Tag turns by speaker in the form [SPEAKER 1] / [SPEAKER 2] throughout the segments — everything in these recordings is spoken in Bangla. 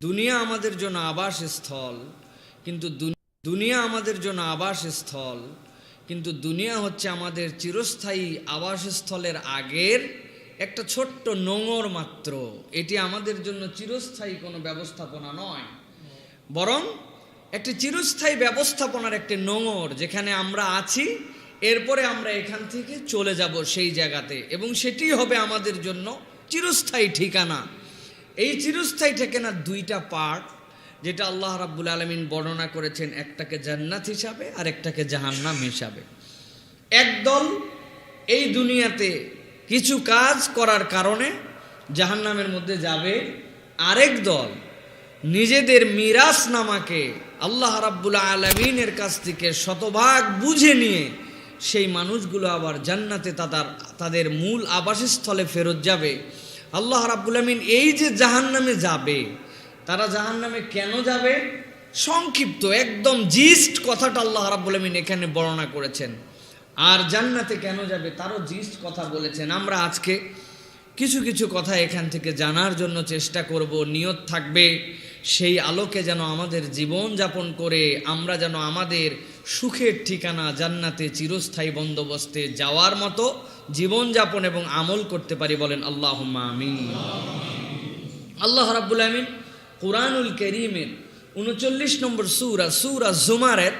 [SPEAKER 1] দুনিয়া আমাদের জন্য আবাসস্থল, কিন্তু দুনিয়া আমাদের জন্য আবাসস্থল, কিন্তু দুনিয়া হচ্ছে আমাদের চিরস্থায়ী আবাসস্থলের আগের একটা ছোট্ট নোঙর মাত্র। এটি আমাদের জন্য চিরস্থায়ী কোনো ব্যবস্থাপনা নয়। বরং একটি চিরস্থায়ী ব্যবস্থাপনার একটি নোঙর যেখানে আমরা আছি, এরপরে আমরা এখান থেকে চলে যাব সেই জায়গাতে এবং সেটি হবে আমাদের জন্য চিরস্থায়ী ঠিকানা। এই চিরস্থায়ী ঠিকানার দুইটা পার্ট যেটা আল্লাহ রাব্বুল আলমিন বর্ণনা করেছেন, একটাকে জান্নাত হিসাবে আর একটাকে জাহান্নাম হিসাবে। একদল এই দুনিয়াতে কিছু কাজ করার কারণে জাহান্নামের মধ্যে যাবে। আরেক দল নিজেদের মিরাস নামাকে আল্লাহ রাব্বুল আলমিনের কাছ থেকে শতভাগ বুঝে নিয়ে সেই মানুষগুলো আবার জান্নাতে তাদের তাদের মূল আবাসস্থলে ফেরত যাবে। আল্লাহ রাব্বুল আলমিন এই যে জাহান্নামে যাবে, তারা জাহান্নামে কেন যাবে? সংক্ষিপ্ত, একদম জিস্ট কথাটা আল্লাহ রাব্বুল আলমিন এখানে বর্ণনা করেছেন। আর জান্নাতে কেন যাবে তারও জিস্ট কথা বলেছেন। আমরা আজকে কিছু কিছু কথা এখান থেকে জানার জন্য চেষ্টা করব, নিয়ত থাকবে। সেই আলোকে যেন আমাদের জীবন যাপন করে, আমরা যেন আমাদের সুখের ঠিকানা জান্নাতে চিরস্থায়ী বন্দোবস্তে যাওয়ার মতো জীবন যাপন এবং আমল করতে পারি বলেন আল্লাহ আমিন আল্লাহ রাব্বুল আমিন কোরআনুল করিমের উনচল্লিশ নম্বর সুরা সুরা জুমারের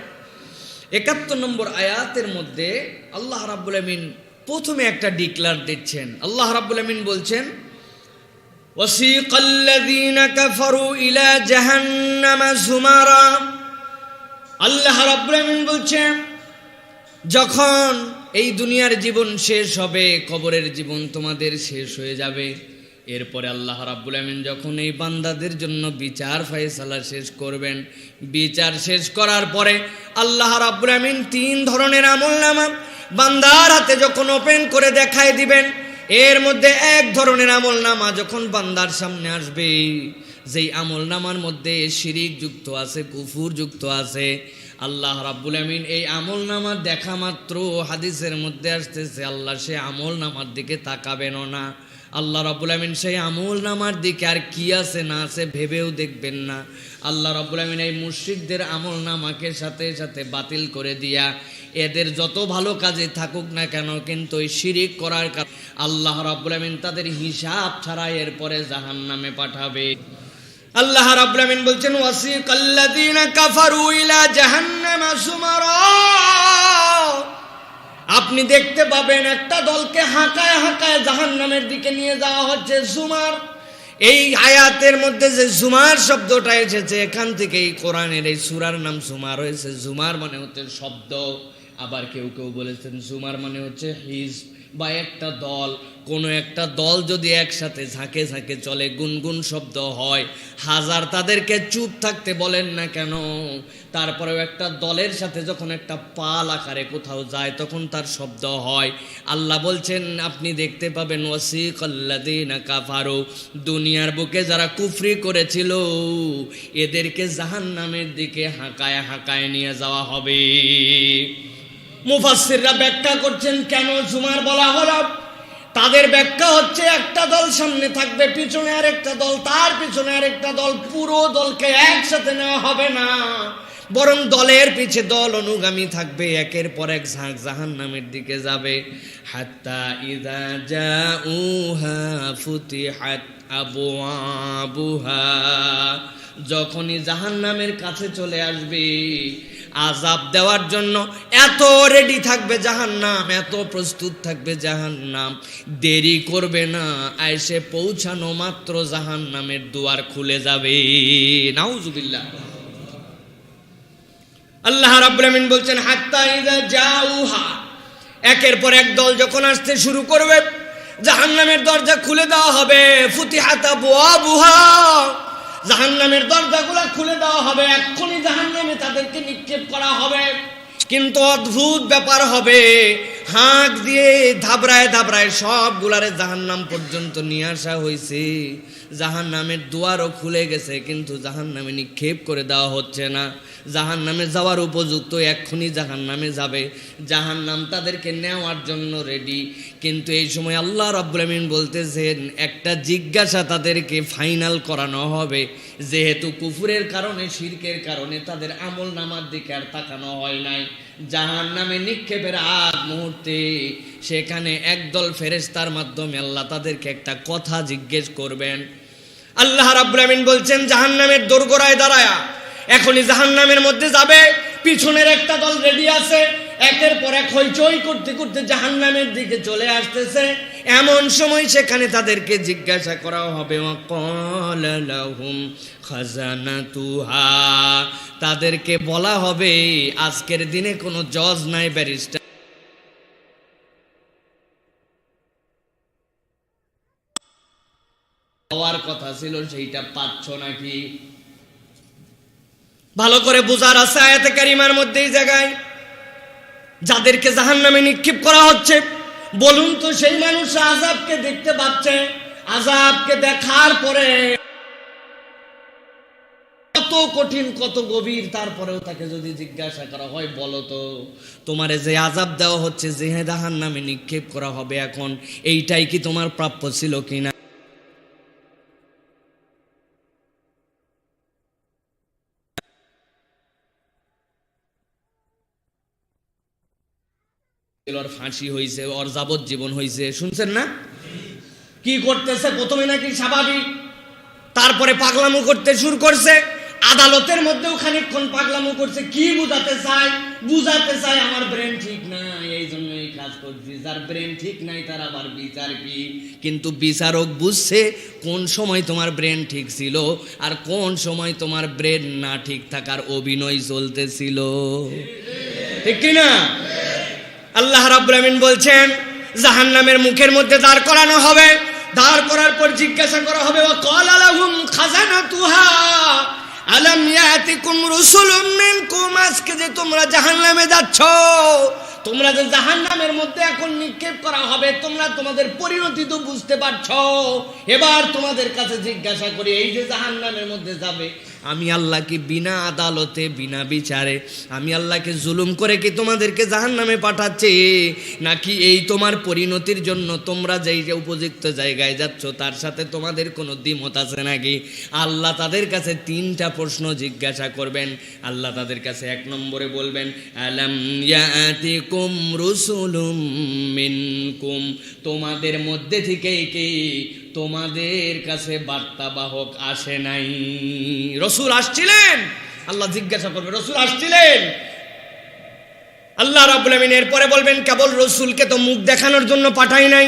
[SPEAKER 1] একাত্তর নম্বর আয়াতের মধ্যে আল্লাহ রাব্বুল আমিন প্রথমে একটা ডিক্লার দিচ্ছেন আল্লাহ রাব্বুল আমিন বলছেন وسيق الذين كفروا إلى جهنم زمرا আল্লাহ রাব্বুল বলছেন, যখন এই দুনিয়ার জীবন শেষ হবে, কবরের জীবন তোমাদের শেষ হয়ে যাবে। এরপরে আল্লাহ রাব্বুল আমিন যখন এই বান্দাদের জন্য বিচার ফয়সালা শেষ করবেন, বিচার শেষ করার পরে আল্লাহ রাব্বুল আমিন তিন ধরনের আমল নামা বান্দার হাতে যখন ওপেন করে দেখায় দিবেন, এর মধ্যে এক ধরনের আমল নামা যখন বান্দার সামনে আসবে যেই আমল নামার মধ্যে শিরিক যুক্ত আছে, কুফুর যুক্ত আছে, আল্লাহ রাব্বুল আমিন এই আমল নামার দেখা মাত্র হাদিসের মধ্যে আসতেছে, আল্লাহ সে আমল নামার দিকে তাকাবেনও না। আল্লাহ রাব্বুল আমিন সেই আমল নামার দিকে আর কি আছে না আছে ভেবেও দেখবেন না। আল্লাহ রাব্বুল আমিন এই মুর্শিদদের আমল নামাকে সাথে সাথে বাতিল করে দিয়া এদের যত ভালো কাজে থাকুক না কেন কিন্তু ওই শিরিক করার কারণে আল্লাহ রাব্বুল আমিন তাদের হিসাব ছাড়া এরপরে জাহান নামে পাঠাবে। আল্লাহ আমিন বলছেন সুমারা। আপনি দেখতে পাবেন একটা দলকে হাঁকায় হাঁকায় জাহান্নামের দিকে নিয়ে যাওয়া হচ্ছে জুমার। এই আয়াতের মধ্যে যে জুমার শব্দটা এসেছে, এখান থেকে এই কোরআনের এই সুরার নাম জুমার হয়েছে। জুমার মানে হচ্ছে শব্দ। আবার কেউ কেউ বলেছেন, জুমার মানে হচ্ছে হিজ বা একটা দল, কোনো একটা দল যদি একসাথে ঝাঁকে ঝাঁকে চলে, গুনগুন শব্দ হয়, হাজার তাদেরকে চুপ থাকতে বলেন না কেন? তারপরেও একটা দলের সাথে যখন একটা পাল আকারে কোথাও যায়, তখন তার শব্দ হয়। আল্লাহ বলছেন, আপনি দেখতে পাবেন ওয়াসিক আল্লাদিনা কাফারো, দুনিয়ার বুকে যারা কুফরি করেছিল, এদেরকে জাহান্নামের দিকে হাঁকায় হাঁকায় নিয়ে যাওয়া হবে। মুফাসসিররা ব্যাখ্যা করছেন, কেন জুমার বলা হলো? তাদের ব্যাখ্যা হচ্ছে, একটা দল সামনে থাকবে, পিছনে আরেকটা দল, তার পিছনে আরেকটা দল, পুরো দলকে একসাথে নেওয়া হবে না। বরং দলের পিছে দল অনুগামী থাকবে, একের পর এক ঝাঁক জাহান নামের দিকে যাবে। হাত্তা ইদা যা উহা ফুতি হাত ফুতিহাত আবওয়াবুহা। যখনই জাহান নামের কাছে চলে আসবে আজাব দেওয়ার জন্য এত রেডি থাকবে জাহান্নাম, এত প্রস্তুত থাকবে জাহান্নাম। দেরি করবে না আইসে পৌঁছানো মাত্র জাহান্নামের দুয়ার খুলে যাবে। নাউজুবিল্লাহ। আল্লাহ রাব্বুল আমিন বলছেন, হাত্তা ইযা জাউহা একের পর এক দল যখন আসতে শুরু করবে, জাহান্নামের দরজা খুলে দেওয়া হবে। ফুতিহাত আবওয়াবুহা। জাহান্নামের দরজাগুলো খুলে দেওয়া হবে, এক্ষুনি জাহান্নামে তাদেরকে নিক্ষেপ করা হবে। কিন্তু অদ্ভুত ব্যাপার হবে হাঁক দিয়ে ধাবরায় ধাবরায় সবগুলারে জাহান্নাম পর্যন্ত নিয়ে আসা হয়েছে জাহান নামের দুয়ারও খুলে গেছে, কিন্তু জাহান নামে নিক্ষেপ করে দেওয়া হচ্ছে না। জাহান নামে যাওয়ার উপযুক্ত এক্ষুনি জাহান নামে যাবে। জাহান নাম তাদেরকে নেওয়ার জন্য রেডি কিন্তু এই সময় আল্লাহ রাব্বুল আমিন বলতেছেন, একটা জিজ্ঞাসা তাদেরকে ফাইনাল করানো হবে। যেহেতু কুফুরের কারণে, শিরকের কারণে তাদের আমল নামার দিকে আর তাকানো হয় নাই। জাহান নামে নিক্ষেপের আগ মুহূর্তে সেখানে একদল ফেরেস্তার মাধ্যমে আল্লাহ তাদেরকে একটা কথা জিজ্ঞেস করবেন। আল্লাহ রাব্রামিন বলছেন জাহান নামের দোরগোড়ায় দাঁড়ায়া, এখনই জাহান নামের মধ্যে যাবে। পিছনের একটা দল রেডি আছে। একের পর এক হইচই করতে করতে জাহান নামের দিকে চলে আসতেছে। এমন সময় সেখানে তাদেরকে জিজ্ঞাসা করা হবে খাজানা তুহা তাদেরকে বলা হবে, আজকের দিনে কোনো জজ নাই ব্যারিস্টার। কথা ছিল, সেইটা পাচ্ছ নাকি? ভালো করে বোঝার আছে আয়াতে কারিমার মধ্যে এই জায়গায়। যাদেরকে জাহান নামে নিক্ষেপ করা হচ্ছে, বলুন তো সেই মানুষ আজাবকে দেখতে পাচ্ছে। আজাবকে দেখার পরে কত কঠিন, কত গভীর। তারপরেও তাকে যদি জিজ্ঞাসা করা হয়, বলো তো, তোমারে যে আজাব দেওয়া হচ্ছে জাহান নামে নিক্ষেপ করা হবে এখন, এইটাই কি তোমার প্রাপ্য ছিল কিনা? ওর ফাঁসি হয়েছে ওর যাবজ্জীবন হয়েছে শুনছেন না? কি করতেছে? প্রথমে নাকি স্বাভাবিক, তারপরে পাগলামো করতে শুরু করছে। আদালতের মধ্যেও খানিকক্ষণ পাগলামো করছে, কি বুঝাতে চায়? বুঝাতে চায় আমার ব্রেন ঠিক না এই জন্য এই কাজ করছি। যার ব্রেন ঠিক নাই, তার আবার বিচার কি? কিন্তু বিচারক বুঝছে কোন সময় তোমার ব্রেন ঠিক ছিল আর কোন সময় তোমার ব্রেন না ঠিক থাকার অভিনয় চলতেছিল। ঠিক কি না আল্লাহ রাব্বুল আমিন বলছেন, জাহান্নামের মুখের মধ্যে দাঁড় করানো হবে। দাঁড় করার পর জিজ্ঞাসা করা হবে, ওয়া ক্বালা লাহুম খাজানাতুহা? আলাম ইয়াতিকুম রুসুলুম মিনকুম, আজকে যে তোমরা জাহান্নামে যাচ্ছ, তোমরা যে জাহান্নামের মধ্যে এখন নিক্ষেপ করা হবে, তোমরা তোমাদের পরিণতি তো বুঝতে পারছ। এবার তোমাদের কাছে জিজ্ঞাসা করি, এই যে জাহান্নামের মধ্যে যাবে আমি আল্লাহকে বিনা আদালতে, বিনা বিচারে, আমি আল্লাহকে জুলুম করে কি তোমাদেরকে জাহান নামে পাঠাচ্ছি? নাকি এই তোমার পরিণতির জন্য তোমরা যেই যে উপযুক্ত জায়গায় যাচ্ছ, তার সাথে তোমাদের কোনো দ্বিমত আছে নাকি? আল্লাহ তাদের কাছে তিনটা প্রশ্ন জিজ্ঞাসা করবেন। আল্লাহ তাদের কাছে এক নম্বরে বলবেন তোমাদের মধ্যে থেকেই কি তোমাদের কাছে বার্তাবাহক আসে নাই। রসুল আসছিলেন। আল্লাহ জিজ্ঞাসা করবে, রসুল আসছিলেন? আল্লাহ রাবুল এরপরে বলবেন, কেবল রসুলকে তো মুখ দেখানোর জন্য পাঠাই নাই।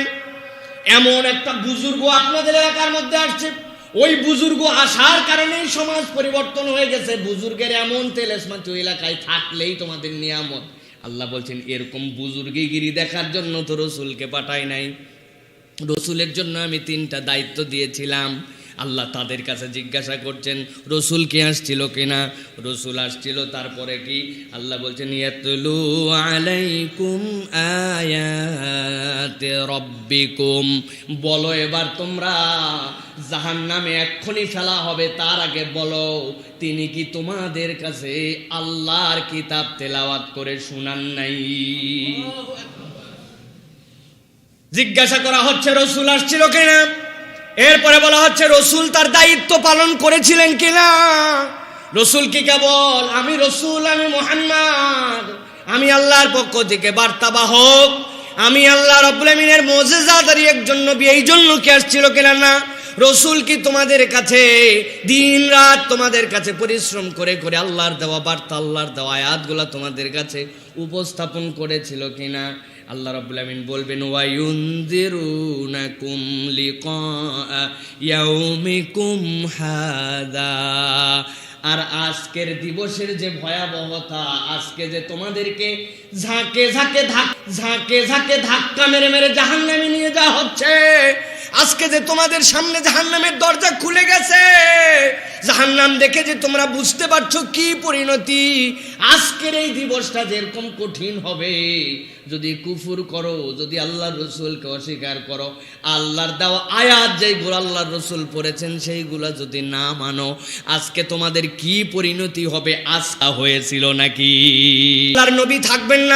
[SPEAKER 1] এমন একটা বুজুর্গ আপনাদের এলাকার মধ্যে আসছে। ওই বুজুর্গ আসার কারণেই সমাজ পরিবর্তন হয়ে গেছে। বুজুর্গের এমন তেলেসমাত এলাকায় থাকলেই তোমাদের নিয়ামত। আল্লাহ বলছেন, এরকম বুজুর্গিগিরি দেখার জন্য তো রসুলকে পাঠাই নাই। রসুলের জন্য আমি তিনটা দায়িত্ব দিয়েছিলাম। আল্লাহ তাদের কাছে জিজ্ঞাসা করছেন, রসুল কে আসছিল কিনা? রসুল আসছিল, তারপরে কি? আল্লাহ বলছেন, ইয়াতলু আলাইকুম আয়াতে রব্বিকুম। বলো এবার তোমরা জাহান নামে এক্ষুনি ফেলা হবে, তার আগে বলো, তিনি কি তোমাদের কাছে আল্লাহর কিতাব তেলাওয়াত করে শুনান নাই? জিজ্ঞাসা করা হচ্ছে, রসুল আসছিল কিনা? এরপরে বলা হচ্ছে, রসুল তার দায়িত্ব পালন করেছিলেন কিনা? রসুল কি কেবল, আমি রসুল, আমি মোহাম্মদ, আমি আল্লাহর পক্ষ থেকে বার্তাবাহক আমি আল্লাহ রব্বুল আমিনের মোজেজাদারি একজন নবী, এই জন্য কি আসছিল কিনা না? রসুল কি তোমাদের কাছে দিন রাত তোমাদের কাছে পরিশ্রম করে করে আল্লাহর দেওয়া বার্তা, আল্লাহর দেওয়া আয়াতগুলো তোমাদের কাছে উপস্থাপন করেছিল কিনা? আল্লাহ রাব্বুল আমিন বলবেন আর আজকের দিবসের যে ভয়াবহতা, আজকে যে তোমাদেরকে ঝাঁকে ঝাঁকে ঝাঁকে ঝাঁকে ধাক্কা মেরে মেরে জাহান্নামে নিয়ে যাওয়া হচ্ছে
[SPEAKER 2] আজকে যে তোমাদের সামনে জাহান্নামের দরজা খুলে গেছে, জাহান্নাম দেখে যে তোমরা বুঝতে পারছ কি পরিণতি, আজকের এই দিবসটা যেরকম কঠিন হবে। যদি কুফুর করো, যদি আল্লাহর রসুলকে অস্বীকার করো, আল্লাহর দেওয়া আয়াত যেইগুলো আল্লাহর রসুল পড়েছেন, সেইগুলা যদি না মানো, আজকে তোমাদের কি পরিণতি হবে আস্থা হয়েছিল নাকি? আল্লাহর নবী থাকবেন না